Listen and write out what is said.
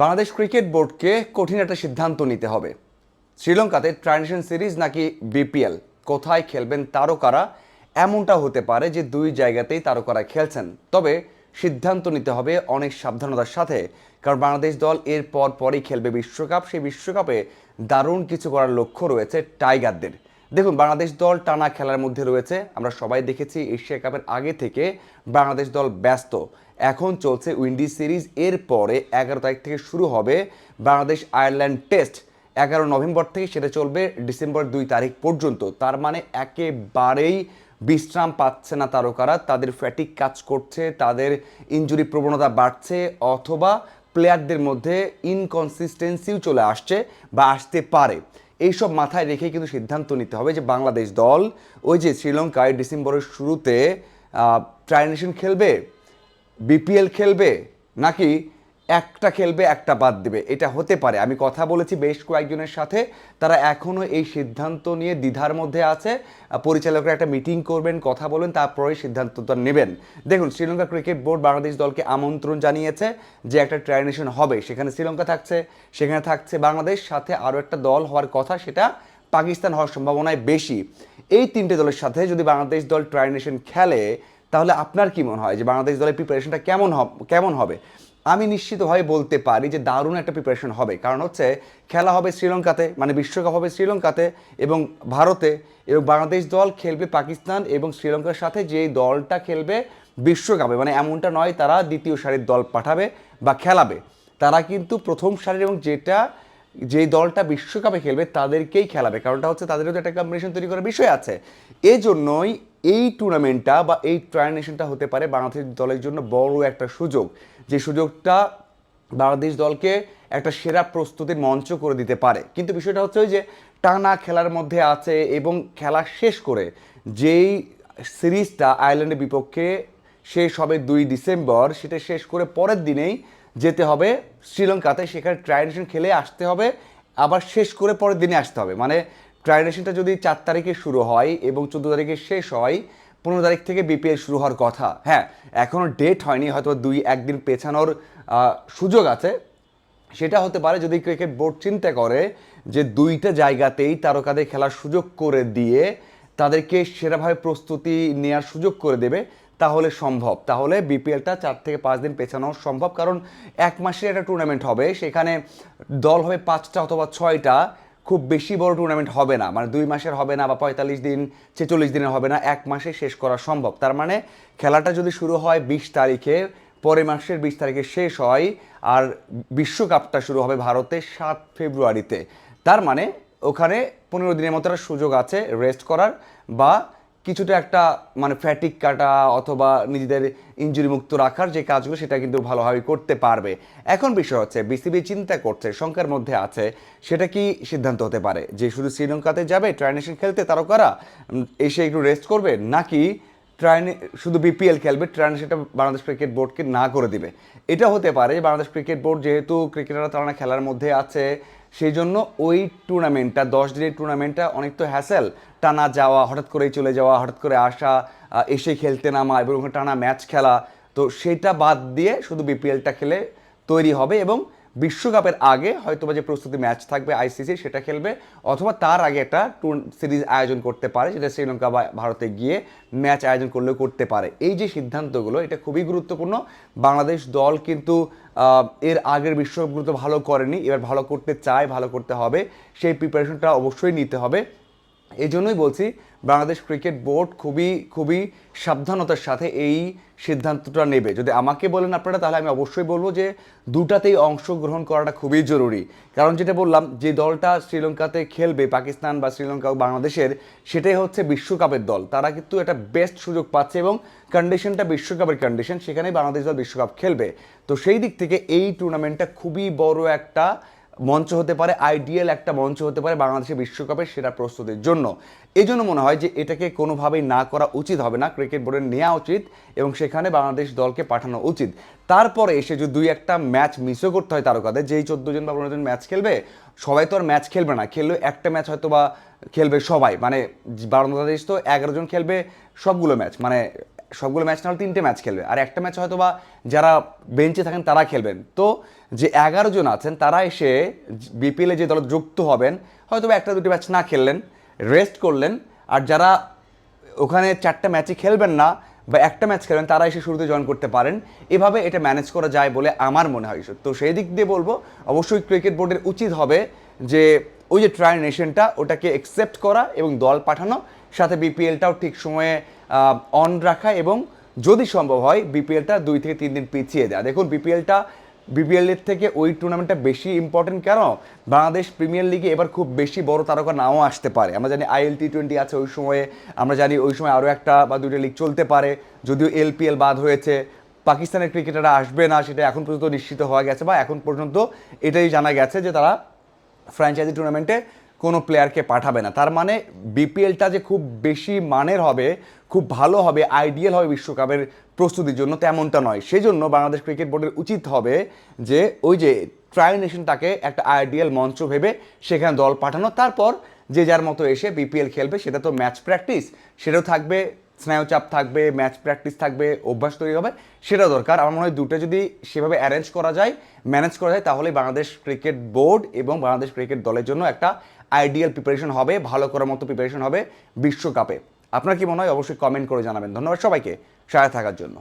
Bangladesh cricket বোর্ডকে কঠিন একটা সিদ্ধান্ত নিতে হবে। শ্রীলঙ্কাতে ট্রানজিশন সিরিজ নাকি বিপিএল? কোথায় খেলবেন তারকারা? এমনটা হতে পারে যে দুই জায়গাতেই তারকারা খেলছেন। তবে সিদ্ধান্ত নিতে হবে অনেক সাবধানতার সাথে, কারণ বাংলাদেশ দল এর পর পরই খেলবে বিশ্বকাপ। সেই বিশ্বকাপে দারুণ কিছু করার লক্ষ্য রয়েছে টাইগারদের। দেখুন, বাংলাদেশ দল টানা খেলার মধ্যে রয়েছে। আমরা সবাই দেখেছি এশিয়া কাপের আগে থেকে বাংলাদেশ দল ব্যস্ত। এখন চলছে উইন্ডিজ সিরিজ। এর পরে এগারো তারিখ থেকে শুরু হবে বাংলাদেশ আয়ারল্যান্ড টেস্ট। এগারো নভেম্বর থেকে সেটা চলবে ডিসেম্বর দুই তারিখ পর্যন্ত। তার মানে একেবারেই বিশ্রাম পাচ্ছে না তারকারা। তাদের ফ্যাটিক কাজ করছে, তাদের ইনজুরি প্রবণতা বাড়ছে, অথবা প্লেয়ারদের মধ্যে ইনকনসিস্টেন্সিও চলে আসছে বা আসতে পারে। এইসব মাথায় রেখে কিন্তু সিদ্ধান্ত নিতে হবে যে বাংলাদেশ দল ওই যে শ্রীলঙ্কায় ডিসেম্বরের শুরুতে ট্রাইনেশন খেলবে বিপিএল খেলবে, নাকি একটা খেলবে, একটা বাদ দিবে। এটা হতে পারে। আমি কথা বলেছি বেশ কয়েকজনের সাথে। তারা এখনও এই সিদ্ধান্ত নিয়ে দ্বিধার মধ্যে আছে। পরিচালকরা একটা মিটিং করবেন, কথা বলবেন তারপরে সিদ্ধান্তটা নেবেন। দেখুন, শ্রীলঙ্কা ক্রিকেট বোর্ড বাংলাদেশ দলকে আমন্ত্রণ জানিয়েছে যে একটা ট্রাইনেশন হবে। সেখানে শ্রীলঙ্কা থাকছে, সেখানে থাকছে বাংলাদেশ। সাথে আরও একটা দল হওয়ার কথা, সেটা পাকিস্তান হওয়ার সম্ভাবনায় বেশি। এই তিনটে দলের সাথে যদি বাংলাদেশ দল ট্রাইনেশন খেলে তাহলে আপনার কি মনে হয় যে বাংলাদেশ দলের প্রিপারেশনটা কেমন কেমন হবে? আমি নিশ্চিতভাবে বলতে পারি যে দারুণ একটা প্রিপারেশন হবে। কারণ হচ্ছে খেলা হবে শ্রীলঙ্কাতে মানে বিশ্বকাপ হবে শ্রীলঙ্কাতে এবং ভারতে এবং বাংলাদেশ দল খেলবে পাকিস্তান এবং শ্রীলঙ্কার সাথে যে দলটা খেলবে বিশ্বকাপে মানে এমনটা নয় তারা দ্বিতীয় সারির দল পাঠাবে বা খেলাবে। তারা কিন্তু প্রথম সারির এবং যেটা, যেই দলটা বিশ্বকাপে খেলবে তাদেরকেই খেলাবে। কারণটা হচ্ছে তাদেরও তো একটা কম্বিনেশন তৈরি করার বিষয় আছে। এই জন্যই এই টুর্নামেন্টটা বা এই ট্রাইনেশনটা হতে পারে বাংলাদেশ দলের জন্য বড় একটা সুযোগ। যে সুযোগটা বাংলাদেশ দলকে একটা সেরা প্রস্তুতির মঞ্চ করে দিতে পারে। কিন্তু বিষয়টা হচ্ছে ওই যে টানা খেলার মধ্যে আছে এবং খেলা শেষ করে যেই সিরিজটা আয়ারল্যান্ডের বিপক্ষে শেষ হবে দুই ডিসেম্বর, সেটা শেষ করে পরের দিনেই যেতে হবে শ্রীলঙ্কাতে। সেখানে ট্রাইনেশন খেলে আসতে হবে, আবার শেষ করে পরের দিনে আসতে হবে। মানে ট্রাইনেশনটা যদি চার তারিখে শুরু হয় এবং চোদ্দ তারিখে শেষ হয়, পনেরো তারিখ থেকে বিপিএল শুরু হওয়ার কথা। হ্যাঁ এখনও ডেট হয়নি, হয়তো দুই, একদিন পেছানোর সুযোগ আছে। সেটা হতে পারে যদি ক্রিকেট বোর্ড চিন্তা করে যে দুইটা জায়গাতেই তারকাদের খেলার সুযোগ করে দিয়ে তাদেরকে সেরাভাবে প্রস্তুতি নেওয়ার সুযোগ করে দেবে, তাহলে সম্ভব। তাহলে বিপিএলটা চার থেকে পাঁচ দিন পেছানো সম্ভব, কারণ এক মাসের একটা টুর্নামেন্ট হবে। সেখানে দল হবে পাঁচটা অথবা ছয়টা। খুব বেশি বড় টুর্নামেন্ট হবে না। মানে দুই মাসের হবে না বা পঁয়তাল্লিশ দিন, ছেচল্লিশ দিনের হবে না, এক মাসে শেষ করা সম্ভব। তার মানে খেলাটা যদি শুরু হয় বিশ তারিখে পরের মাসের বিশ তারিখে শেষ হয়, আর বিশ্বকাপটা শুরু হবে ভারতে সাত ফেব্রুয়ারিতে। তার মানে ওখানে পনেরো দিনের মতো একটা সুযোগ আছে রেস্ট করার বা কিছুটা একটা মানে ফ্যাটিক কাটা অথবা নিজেদের ইঞ্জুরি মুক্ত রাখার যে কাজগুলো, সেটা কিন্তু ভালোভাবে করতে পারবে। এখন বিষয় হচ্ছে বিসিবি চিন্তা করছে, শঙ্কার মধ্যে আছে, সেটা কি সিদ্ধান্ত হতে পারে? যে শুধু শ্রীলঙ্কাতে যাবে ট্রাইনেশন খেলতে তারকারা এসে একটু রেস্ট করবে, নাকি ট্রাইনে, শুধু বিপিএল খেলবে, ট্রাইনে সেটা বাংলাদেশ ক্রিকেট বোর্ডকে না করে দিবে। এটা হতে পারে বাংলাদেশ ক্রিকেট বোর্ড যেহেতু ক্রিকেটাররা তারা খেলার মধ্যে আছে, সেই জন্য ওই টুর্নামেন্টটা দশ দিনের টুর্নামেন্টটা অনেক তো হ্যাসেল টানা যাওয়া, হঠাৎ করেই চলে যাওয়া, হঠাৎ করে আসা এসে খেলতে নামা এবং টানা ম্যাচ খেলা। তো সেটা বাদ দিয়ে শুধু বিপিএলটা খেলে তৈরি হবে এবং বিশ্বকাপের আগে হয়তো যে প্রস্তুতি ম্যাচ থাকবে আইসিসি, সেটা খেলবে, অথবা তার আগে একটা টুর সিরিজ আয়োজন করতে পারে, যেটা শ্রীলঙ্কা বা ভারতে গিয়ে ম্যাচ আয়োজন করলেও করতে পারে। এই যে সিদ্ধান্তগুলো, এটা খুবই গুরুত্বপূর্ণ। বাংলাদেশ দল কিন্তু এর আগের বিশ্বকাপগুলো তো ভালো করেনি, এবার ভালো করতে চায়, ভালো করতে হবে। সেই প্রিপারেশনটা অবশ্যই নিতে হবে। এই জন্যই বলছি, বাংলাদেশ ক্রিকেট বোর্ড খুবই খুবই সাবধানতার সাথে এই সিদ্ধান্তটা নেবে। যদি আমাকে বলেন আপনারা, তাহলে আমি অবশ্যই বলব যে দুটাতেই অংশগ্রহণ করাটা খুবই জরুরি। কারণ যেটা বললাম, যে দলটা শ্রীলঙ্কাতে খেলবে, পাকিস্তান বা শ্রীলঙ্কা বাংলাদেশের, সেটাই হচ্ছে বিশ্বকাপের দল। তারা কিন্তু একটা বেস্ট সুযোগ পাচ্ছে এবং কন্ডিশনটা বিশ্বকাপের কন্ডিশন সেখানেই বাংলাদেশ দল বিশ্বকাপ খেলবে। তো সেই দিক থেকে এই টুর্নামেন্টটা খুবই বড় একটা মঞ্চ হতে পারে, আইডিয়াল একটা মঞ্চ হতে পারে বাংলাদেশের বিশ্বকাপের সেরা প্রস্তুতির জন্য। এই জন্য মনে হয় যে এটাকে কোনোভাবেই না করা উচিত হবে না ক্রিকেট বোর্ডে নেওয়া উচিত এবং সেখানে বাংলাদেশ দলকে পাঠানো উচিত। তারপরে এসে যদি দুই একটা ম্যাচ মিসও করতে হয় তারকাদের, যেই চোদ্দ জন বা পনেরো জন ম্যাচ খেলবে, সবাই তো আর ম্যাচ খেলবে না। খেললেও একটা ম্যাচ হয়তো বা খেলবে সবাই। মানে বাংলাদেশ তো এগারো জন খেলবে সবগুলো ম্যাচ মানে সবগুলো ম্যাচ না হলে তিনটে ম্যাচ খেলবে। আর একটা ম্যাচ হয়তো বা যারা বেঞ্চে থাকেন তারা খেলবেন। তো যে এগারো জন আছেন, তারা এসে বিপিএলে যে দলে যুক্ত হবেন হয়তো বা একটা দুটি ম্যাচ না খেললেন রেস্ট করলেন, আর যারা ওখানে চারটা ম্যাচে খেলবেন না বা একটা ম্যাচ খেলবেন, তারা এসে শুরুতে জয়েন করতে পারেন। এভাবে এটা ম্যানেজ করা যায় বলে আমার মনে হয়। তো সেই দিক দিয়ে বলব, অবশ্যই ক্রিকেট বোর্ডের উচিত হবে যে ওই যে ট্রাই নেশনটা ওটাকে একসেপ্ট করা এবং দল পাঠানো সাথে বিপিএলটাও ঠিক সময়ে অন রাখা এবং যদি সম্ভব হয় বিপিএলটা দুই থেকে তিন দিন পিছিয়ে দেওয়া দেখুন, বিপিএলটা বিপিএল এর থেকে ওই টুর্নামেন্টটা বেশি ইম্পর্টেন্ট কেন? বাংলাদেশ প্রিমিয়ার লিগে এবার খুব বেশি বড় তারকা নাও আসতে পারে। আমরা জানি আইএল টি টোয়েন্টি আছে ওই সময়ে, আমরা জানি ওই সময় আরও একটা বা দুইটা লিগ চলতে পারে, যদিও এলপিএল বাদ হয়েছে। পাকিস্তানের ক্রিকেটাররা আসবে না সেটা এখন পর্যন্ত নিশ্চিত হওয়া গেছে বা এখন পর্যন্ত এটাই জানা গেছে যে তারা ফ্র্যাঞ্চাইজি টুর্নামেন্টে কোনো প্লেয়ারকে পাঠাবে না। তার মানে বিপিএলটা যে খুব বেশি মানের হবে, খুব ভালো হবে আইডিয়াল হবে বিশ্বকাপের প্রস্তুতির জন্য তেমনটা নয়। সেই জন্য বাংলাদেশ ক্রিকেট বোর্ডের উচিত হবে যে ওই যে ট্রাই নেশনটাকে একটা আইডিয়াল মঞ্চ ভেবে সেখানে দল পাঠানো। তারপর যে যার মতো এসে বিপিএল খেলবে, সেটা তো ম্যাচ প্র্যাকটিস সেটাও থাকবে, স্নায়ুচাপ থাকবে ম্যাচ প্র্যাকটিস থাকবে, অভ্যাস তৈরি হবে সেটা দরকার। আমার মনে হয় দুটো যদি সেভাবে অ্যারেঞ্জ করা যায় ম্যানেজ করা যায় তাহলে বাংলাদেশ ক্রিকেট বোর্ড এবং বাংলাদেশ ক্রিকেট দলের জন্য একটা আইডিয়াল প্রিপারেশন হবে, ভালো করার মতো প্রিপারেশন হবে বিশ্বকাপে। আপনার কি মনে হয়? অবশ্যই কমেন্ট করে জানাবেন। ধন্যবাদ সবাইকে। সাথে থাকার জন্য।